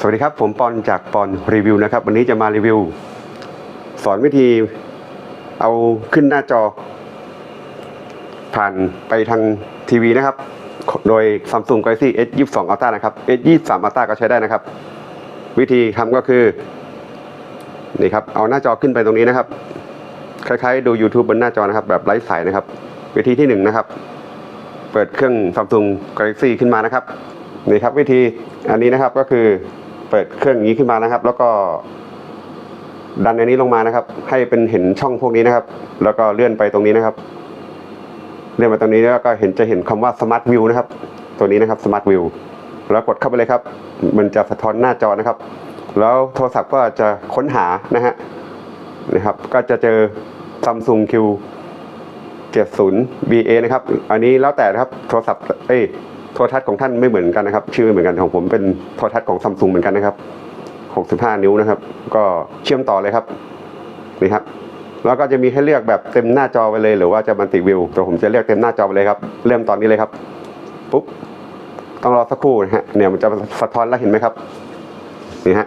สวัสดีครับ ผมปอนจากปอนรีวิวนะครับ วันนี้จะมารีวิว สอนวิธีเอาขึ้นหน้าจอ ผ่านไปทางทีวีนะครับ โดย Samsung Galaxy S22 Ultra นะครับ S23 Ultra ก็ใช้ได้นะครับ วิธีทำก็คือ นี่ครับ เอาหน้าจอขึ้นไปตรงนี้นะครับ คล้ายๆ ดู YouTube บนหน้าจอนะครับ แบบไร้สายนะครับ วิธีที่หนึ่งนะครับ เปิดเครื่อง Samsung Galaxy ขึ้นมานะครับนี่ครับวิธีอันนี้นะครับก็คือ เปิดเครื่องอย่างนี้ขึ้นมานะครับ แล้วก็ดันอันนี้ลงมานะครับ ให้เป็นเห็นช่องพวกนี้นะครับ แล้วก็เลื่อนไปตรงนี้นะครับ เลื่อนมาตรงนี้แล้วก็เห็นจะเห็นคำว่า Smart View นะครับ ตัวนี้นะครับ Smart View แล้วกดเข้าไปเลยครับ มันจะสะท้อนหน้าจอนะครับ แล้วโทรศัพท์ก็จะค้นหานะฮะนะครับ ก็จะเจอ Samsung Q 70 BA นะครับ อันนี้แล้วแต่นะครับ โทรศัพท์ เอ้ โทรทัศน์ของท่านไม่เหมือนกันนะครับ ชื่อไม่เหมือนกันของผมเป็นโทรทัศน์ของซัมซุงเหมือนกันนะครับ 65 นิ้วนะครับ ก็เชื่อมต่อเลยครับนี่ครับแล้วก็จะมีให้เลือกแบบเต็มหน้าจอไปเลย หรือว่าจะมัลติวิวแต่ผมจะเลือกเต็มหน้าจอไปเลยครับ เริ่มตอนนี้เลยครับปุ๊บต้องรอสักครู่นะฮะเนี่ยมันจะสะท้อนแล้วเห็นไหมครับนี่ฮะ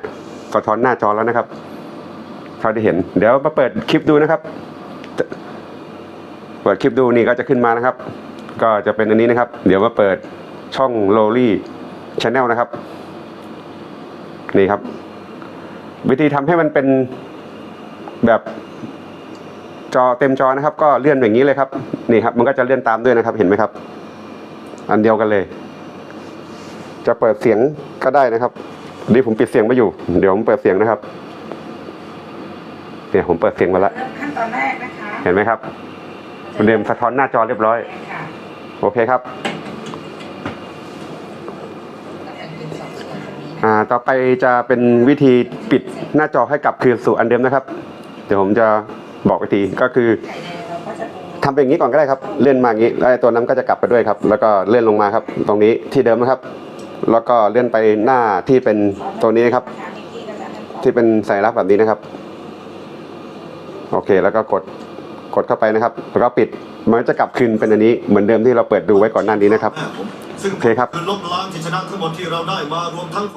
สะท้อนหน้าจอแล้วนะครับเท่าที่เห็น เดี๋ยวมาเปิดคลิปดูนะครับ เปิดคลิปดูนี่ก็จะขึ้นมานะครับ ก็จะเป็นอันนี้นะครับ เดี๋ยวมาเปิด ช่องโ o ลี่ช n แนลนะครับ นี่ครับ วิธีทำให้มันเป็นแบบจอเต็มจอนะครับ ก็เลื่อนอย่างนี้เลยครับ นี่ครับ มันก็จะเลื่อนตามด้วยนะครับ เห็นไหมครับ อันเดียวกันเลย จะเปิดเสียงก็ได้นะครับดีผมปิดเสียงไว้อยู่ เดี๋ยวผมเปิดเสียงนะครับเนี่ยผมเปิดเสียงมาแล้วเริ่มขั้นตอนแรกนะคะ เห็นไหมครับเดิมสะท้อนหน้าจอเรียบร้อยค่ะโอเคครับ อ่าต่อไปจะเป็นวิธีปิดหน้าจอให้กลับคืนสู่อันเดิมนะครับ เดี๋ยวผมจะบอกวิธีก็คือไข่แดงเราก็จะปรุงทำเป็นอย่างนี้ก่อนก็ได้ครับ เลื่อนมาอย่างนี้แล้วไอ้ตัวนั้นก็จะกลับไปด้วยครับ แล้วก็เลื่อนลงมาครับ ตรงนี้ที่เดิมนะครับ แล้วก็เลื่อนไปหน้าที่เป็นตัวนี้นะครับ ที่เป็นสัญลักษณ์แบบนี้นะครับ โอเค แล้วก็กดกดเข้าไปนะครับ แล้วก็ปิด มันจะกลับคืนเป็นอันนี้เหมือนเดิมที่เราเปิดดูไว้ก่อนหน้านี้นะครับ ซึ่งโอเคครับ คือลบล้างที่ชนะทั้งหมดที่เราได้มารวมทั้ง